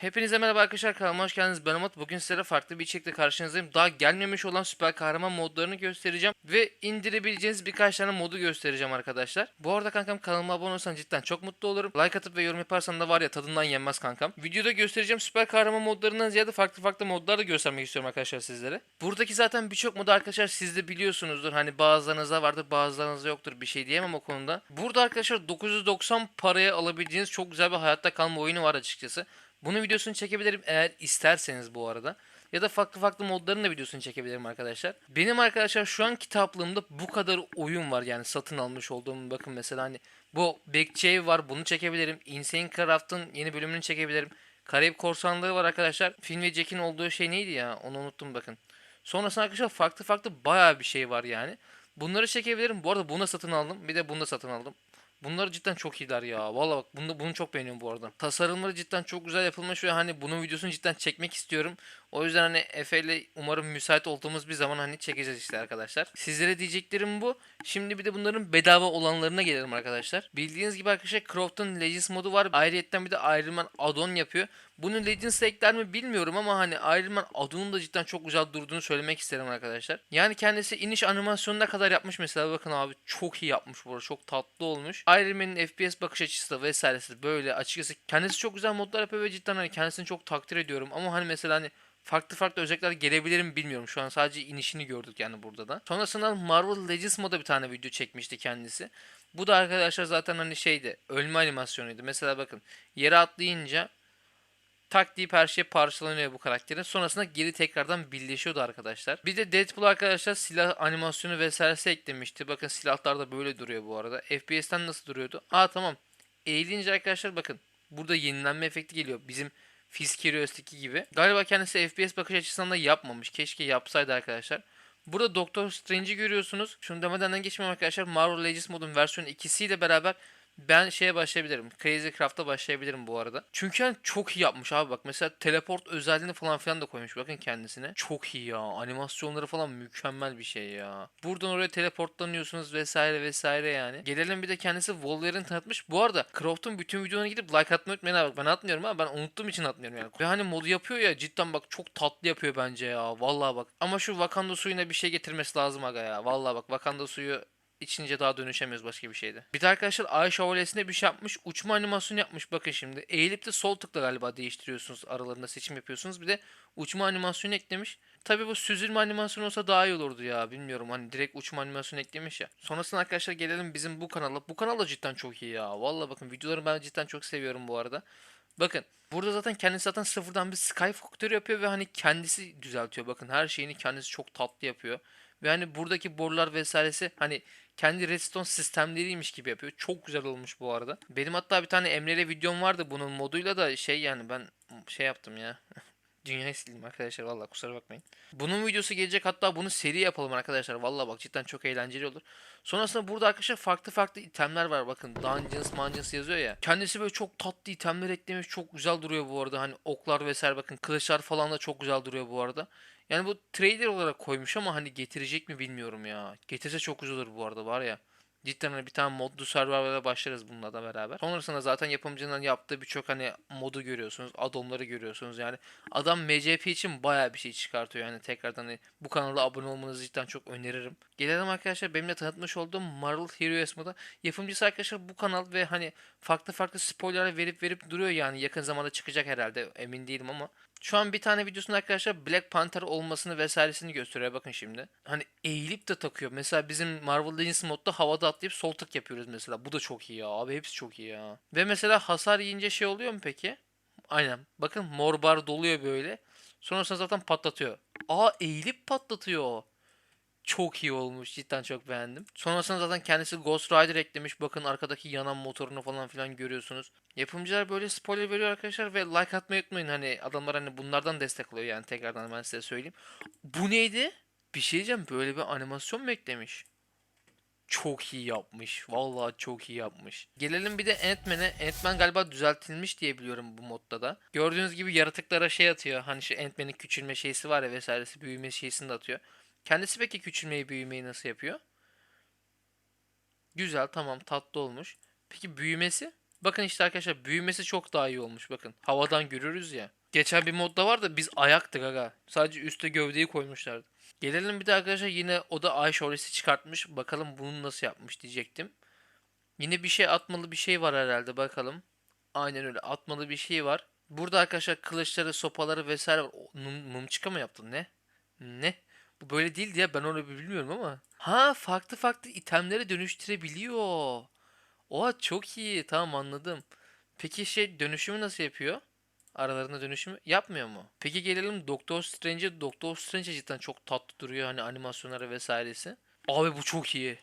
Hepinize merhaba arkadaşlar kanalıma hoş geldiniz. Ben Umut. Bugün sizlere farklı bir içerikle karşınızdayım. Daha gelmemiş olan süper kahraman modlarını göstereceğim. Ve indirebileceğiniz birkaç tane modu göstereceğim arkadaşlar. Bu arada kankam kanalıma abone olursan cidden çok mutlu olurum. Like atıp ve yorum yaparsan da var ya tadından yenmez kankam. Videoda göstereceğim süper kahraman modlarından ziyade farklı farklı modlar da göstermek istiyorum arkadaşlar sizlere. Buradaki zaten birçok modu arkadaşlar siz de biliyorsunuzdur. Hani bazılarınızda vardır bazılarınızda yoktur bir şey diyemem o konuda. Burada arkadaşlar 990 paraya alabileceğiniz çok güzel bir hayatta kalma oyunu var açıkçası. Bunun videosunu çekebilirim eğer isterseniz bu arada. Ya da farklı farklı modların da videosunu çekebilirim arkadaşlar. Benim arkadaşlar şu an kitaplığımda bu kadar oyun var yani satın almış olduğum bakın mesela hani bu Backcave var bunu çekebilirim. Insane Craft'ın yeni bölümünü çekebilirim. Karayip Korsanlığı var arkadaşlar. Film ve Jack'in olduğu şey neydi ya onu unuttum bakın. Sonrasında arkadaşlar farklı farklı bayağı bir şey var yani. Bunları çekebilirim. Bu arada bunu da satın aldım. Bir de bunu da satın aldım. Bunlar cidden çok iyiler ya. Vallahi bak bunu, bunu çok beğeniyorum bu arada. Tasarımları cidden çok güzel yapılmış ve hani bunun videosunu cidden çekmek istiyorum. O yüzden hani Efe ile umarım müsait olduğumuz bir zaman hani çekeceğiz işte arkadaşlar. Sizlere diyeceklerim bu. Şimdi bir de bunların bedava olanlarına gelelim arkadaşlar. Bildiğiniz gibi arkadaşlar Croft'un Legends modu var. Ayrıyetten bir de Iron Man add-on yapıyor. Bunu Legends'e ekler mi bilmiyorum ama hani Iron Man add-on'un da cidden çok güzel durduğunu söylemek isterim arkadaşlar. Yani kendisi iniş animasyonuna kadar yapmış mesela bakın abi çok iyi yapmış bu arada çok tatlı olmuş. Iron Man'in FPS bakış açısı da vesairesi böyle açıkçası kendisi çok güzel modlar yapıyor ve cidden hani kendisini çok takdir ediyorum ama hani mesela hani farklı farklı özellikler gelebilir mi bilmiyorum. Şu an sadece inişini gördük yani burada da. Sonrasında Marvel Legends moda bir tane video çekmişti kendisi. Bu da arkadaşlar zaten hani şeydi ölme animasyonuydu. Mesela bakın yere atlayınca tak deyip her şey parçalanıyor bu karakterin. Sonrasında geri tekrardan birleşiyordu arkadaşlar. Bir de Deadpool arkadaşlar silah animasyonu vesairesi eklemişti. Bakın silahlar da böyle duruyor bu arada. FPS'ten nasıl duruyordu? Aa tamam. Eğilince arkadaşlar bakın. Burada yenilenme efekti geliyor. Bizim Fisk Heroes'taki gibi. Galiba kendisi FPS bakış açısından da yapmamış. Keşke yapsaydı arkadaşlar. Burada Doctor Strange'i görüyorsunuz. Şunu demeden geçmem arkadaşlar. Marvel Legends modun versiyon ikisiyle beraber ben şeye başlayabilirim. Crazy Craft'a başlayabilirim bu arada. Çünkü yani çok iyi yapmış abi bak. Mesela teleport özelliğini falan filan da koymuş bakın kendisine. Çok iyi ya. Animasyonları falan mükemmel bir şey ya. Buradan oraya teleportlanıyorsunuz vesaire vesaire yani. Gelelim bir de kendisi Wolverine tanıtmış. Bu arada Croft'un bütün videolarına gidip like atmayı unutmayın abi. Ben atmıyorum ama ben unuttuğum için atmıyorum yani. Ve hani modu yapıyor ya cidden bak çok tatlı yapıyor bence ya. Vallahi bak. Ama şu Wakanda suyuna bir şey getirmesi lazım aga ya. Vallahi bak Wakanda suyu içince daha dönüşemiyoruz başka bir şeyde. Bir de arkadaşlar Ay Şövalyesi'nde bir şey yapmış. Uçma animasyonu yapmış bakın şimdi. Eğilip de sol tıkla galiba değiştiriyorsunuz. Aralarında seçim yapıyorsunuz. Bir de uçma animasyonu eklemiş. Tabi bu süzülme animasyonu olsa daha iyi olurdu ya. Bilmiyorum hani direkt uçma animasyonu eklemiş ya. Sonrasında arkadaşlar gelelim bizim bu kanala. Bu kanal da cidden çok iyi ya. Vallahi bakın videoları ben cidden çok seviyorum bu arada. Bakın burada zaten kendisi zaten sıfırdan bir Sky faktörü yapıyor ve hani kendisi düzeltiyor. Bakın her şeyini kendisi çok tatlı yapıyor. Ve hani buradaki borular vesairesi hani kendi redstone sistemleriymiş gibi yapıyor. Çok güzel olmuş bu arada. Benim hatta bir tane Emre ile videom vardı bunun moduyla da şey yani ben şey yaptım ya. Dünyayı sildim arkadaşlar valla kusura bakmayın. Bunun videosu gelecek hatta bunu seri yapalım arkadaşlar. Valla bak cidden çok eğlenceli olur. Sonrasında burada arkadaşlar farklı farklı itemler var. Bakın Dungeons Mangeons yazıyor ya. Kendisi böyle çok tatlı itemler eklemiş. Çok güzel duruyor bu arada. Hani oklar vesaire bakın kılıçlar falan da çok güzel duruyor bu arada. Yani bu trader olarak koymuş ama hani getirecek mi bilmiyorum ya. Getirse çok güzel olur bu arada var ya. Cidden hani bir tane modlu serverlere başlarız bununla da beraber. Sonrasında zaten yapımcının yaptığı birçok hani modu görüyorsunuz. Addonları görüyorsunuz yani. Adam MCP için baya bir şey çıkartıyor yani tekrardan hani bu kanala abone olmanızı cidden çok öneririm. Gelelim arkadaşlar benimle tanıtmış olduğum Marvel Heroes moda. Yapımcısı arkadaşlar bu kanal ve hani farklı farklı spoilerler verip verip duruyor yani yakın zamanda çıkacak herhalde emin değilim ama. Şu an bir tane videosunda arkadaşlar Black Panther olmasını vesairesini gösteriyor bakın şimdi. Hani eğilip de takıyor. Mesela bizim Marvel Legends modda havada atlayıp sol tık yapıyoruz mesela. Bu da çok iyi ya. Abi hepsi çok iyi ya. Ve mesela hasar yiyince şey oluyor mu peki? Aynen. Bakın mor bar doluyor böyle. Sonrasında zaten patlatıyor. Aa eğilip patlatıyor. Çok iyi olmuş. Cidden çok beğendim. Sonrasında zaten kendisi Ghost Rider eklemiş. Bakın arkadaki yanan motorunu falan filan görüyorsunuz. Yapımcılar böyle spoiler veriyor arkadaşlar ve like atmayı unutmayın. Hani adamlar hani bunlardan destek alıyor yani tekrardan ben size söyleyeyim. Bu neydi? Bir şey diyeceğim. Böyle bir animasyon mu eklemiş? Çok iyi yapmış. Vallahi çok iyi yapmış. Gelelim bir de Ant-Man'e. Ant-Man galiba düzeltilmiş diye biliyorum bu modda da. Gördüğünüz gibi yaratıklara şey atıyor. Hani şu Ant-Man'in küçülme şeysi var ya vesairesi büyüme şeysini de atıyor. Kendisi peki küçülmeyi büyümeyi nasıl yapıyor? Güzel tamam tatlı olmuş. Peki büyümesi? Bakın işte arkadaşlar büyümesi çok daha iyi olmuş bakın. Havadan görürüz ya. Geçen bir modda var da biz ayaktık aga. Sadece üstte gövdeyi koymuşlardı. Gelelim bir de arkadaşlar yine o da ay şöylesi çıkartmış. Bakalım bunu nasıl yapmış diyecektim. Yine bir şey atmalı bir şey var herhalde bakalım. Aynen öyle atmalı bir şey var. Burada arkadaşlar kılıçları, sopaları vesaire var. O, Mum, mumçika mı yaptın ne? Ne? Bu böyle değil diye ben onu bilmiyorum ama. Ha farklı farklı itemleri dönüştürebiliyor. Oha çok iyi tamam anladım. Peki şey dönüşümü nasıl yapıyor? Aralarında dönüşümü yapmıyor mu? Peki gelelim Doktor Strange'e. Doktor Strange cidden çok tatlı duruyor hani animasyonları vesairesi. Abi bu çok iyi.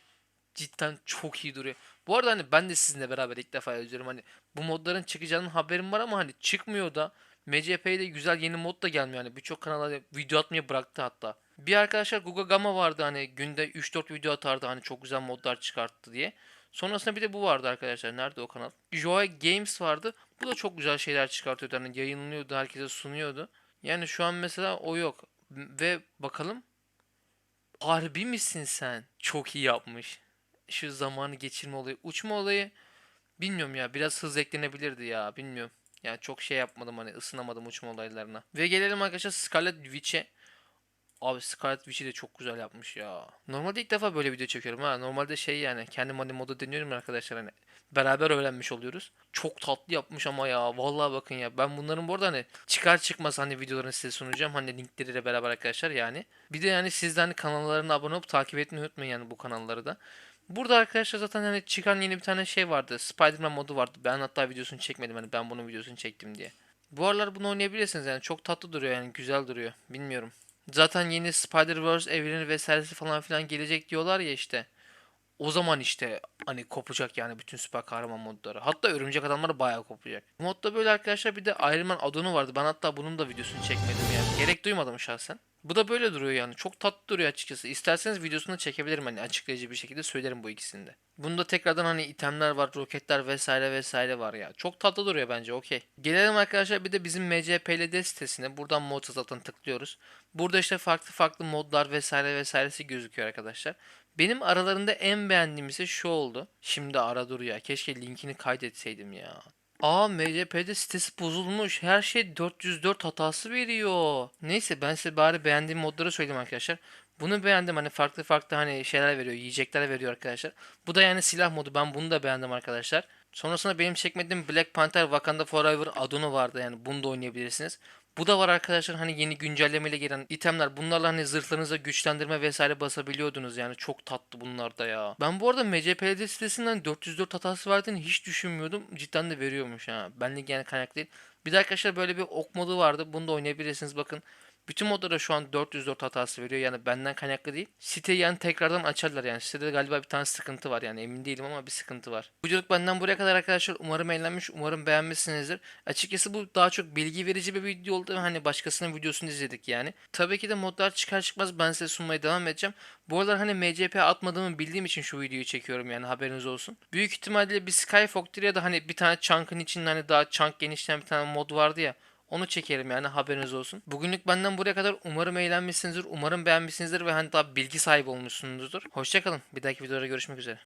Cidden çok iyi duruyor. Bu arada hani ben de sizinle beraber ilk defa yazıyorum. Hani bu modların çıkacağının haberim var ama hani çıkmıyor da. MCP'de güzel yeni mod da gelmiyor. Hani birçok kanala video atmaya bıraktı hatta. Bir arkadaşlar Guga Gama vardı hani günde 3-4 video atardı hani çok güzel modlar çıkarttı diye. Sonrasında bir de bu vardı arkadaşlar. Nerede o kanal? Joy Games vardı. Bu da çok güzel şeyler çıkartıyordu. Hani yayınlıyordu, herkese sunuyordu. Yani şu an mesela o yok. Ve bakalım. Harbi misin sen? Çok iyi yapmış. Şu zamanı geçirme olayı. Uçma olayı bilmiyorum ya. Biraz hız eklenebilirdi ya. Bilmiyorum. Yani çok şey yapmadım hani ısınamadım uçma olaylarına. Ve gelelim arkadaşlar Scarlet Witch'e. Abi Scarlet Witch'i de çok güzel yapmış ya. Normalde ilk defa böyle video çekiyorum ha. Normalde şey yani kendim hani moda deniyorum arkadaşlar hani. Beraber öğrenmiş oluyoruz. Çok tatlı yapmış ama ya. Vallahi bakın ya. Ben bunların bu arada hani çıkar çıkmaz hani videolarını size sunacağım. Hani linkleriyle beraber arkadaşlar yani. Bir de yani siz de hani kanallarına abone olup takip etmeyi unutmayın yani bu kanalları da. Burada arkadaşlar zaten hani çıkan yeni bir tane şey vardı. Spider-Man modu vardı. Ben hatta videosunu çekmedim hani ben bunun videosunu çektim diye. Bu aralar bunu oynayabilirsiniz yani çok tatlı duruyor yani güzel duruyor. Bilmiyorum. Zaten yeni Spider-Verse evreni vesairesi falan filan gelecek diyorlar ya işte. O zaman işte hani kopacak yani bütün süper kahraman modları. Hatta örümcek adamlar bayağı kopacak. Modda böyle arkadaşlar bir de Iron Man adonu vardı. Ben hatta bunun da videosunu çekmedim yani. Gerek duymadım şahsen. Bu da böyle duruyor yani. Çok tatlı duruyor açıkçası. İsterseniz videosunu çekebilirim hani açıklayıcı bir şekilde söylerim bu ikisinde. Bunda tekrardan hani itemler var, roketler vesaire vesaire var ya. Çok tatlı duruyor bence okey. Gelelim arkadaşlar bir de bizim MCPLD sitesine. Buradan mod zaten tıklıyoruz. Burada işte farklı farklı modlar vesaire vesairesi gözüküyor arkadaşlar. Benim aralarında en beğendiğim ise şu oldu. Şimdi ara dur ya. Keşke linkini kaydetseydim ya. Aa MCP'de sitesi bozulmuş. Her şey 404 hatası veriyor. Neyse ben size bari beğendiğim modları söyleyeyim arkadaşlar. Bunu beğendim hani farklı farklı hani şeyler veriyor, yiyecekler veriyor arkadaşlar. Bu da yani silah modu. Ben bunu da beğendim arkadaşlar. Sonrasında benim çekmediğim Black Panther Wakanda Forever adonu vardı yani bunu da oynayabilirsiniz. Bu da var arkadaşlar hani yeni güncellemeyle gelen itemler. Bunlarla hani zırhlarınıza güçlendirme vesaire basabiliyordunuz yani çok tatlı bunlar da ya. Ben bu arada MCPLD sitesinden 404 hatası verdiğini hiç düşünmüyordum. Cidden de veriyormuş ha. Benlik yani kaynak değil. Bir de arkadaşlar böyle bir ok modu vardı. Bunu da oynayabilirsiniz bakın. Bütün modlara şu an 404 hatası veriyor. Yani benden kaynaklı değil. Siteyi yani tekrardan açarlar yani. Sitede galiba bir tane sıkıntı var yani emin değilim ama bir sıkıntı var. Videoluk benden buraya kadar arkadaşlar. Umarım eğlenmiş, umarım beğenmişsinizdir. Açıkçası bu daha çok bilgi verici bir video oldu. Hani başkasının videosunu izledik yani. Tabii ki de modlar çıkar çıkmaz ben size sunmaya devam edeceğim. Bu aralar hani MCP atmadığımı bildiğim için şu videoyu çekiyorum yani haberiniz olsun. Büyük ihtimalle bir Skyfox'tur ya da hani bir tane chunk'ın içinde hani daha chunk genişleyen bir tane mod vardı ya. Onu çekerim yani haberiniz olsun. Bugünlük benden buraya kadar umarım eğlenmişsinizdir. Umarım beğenmişsinizdir ve hani daha bilgi sahibi olmuşsunuzdur. Hoşçakalın. Bir dahaki videoda görüşmek üzere.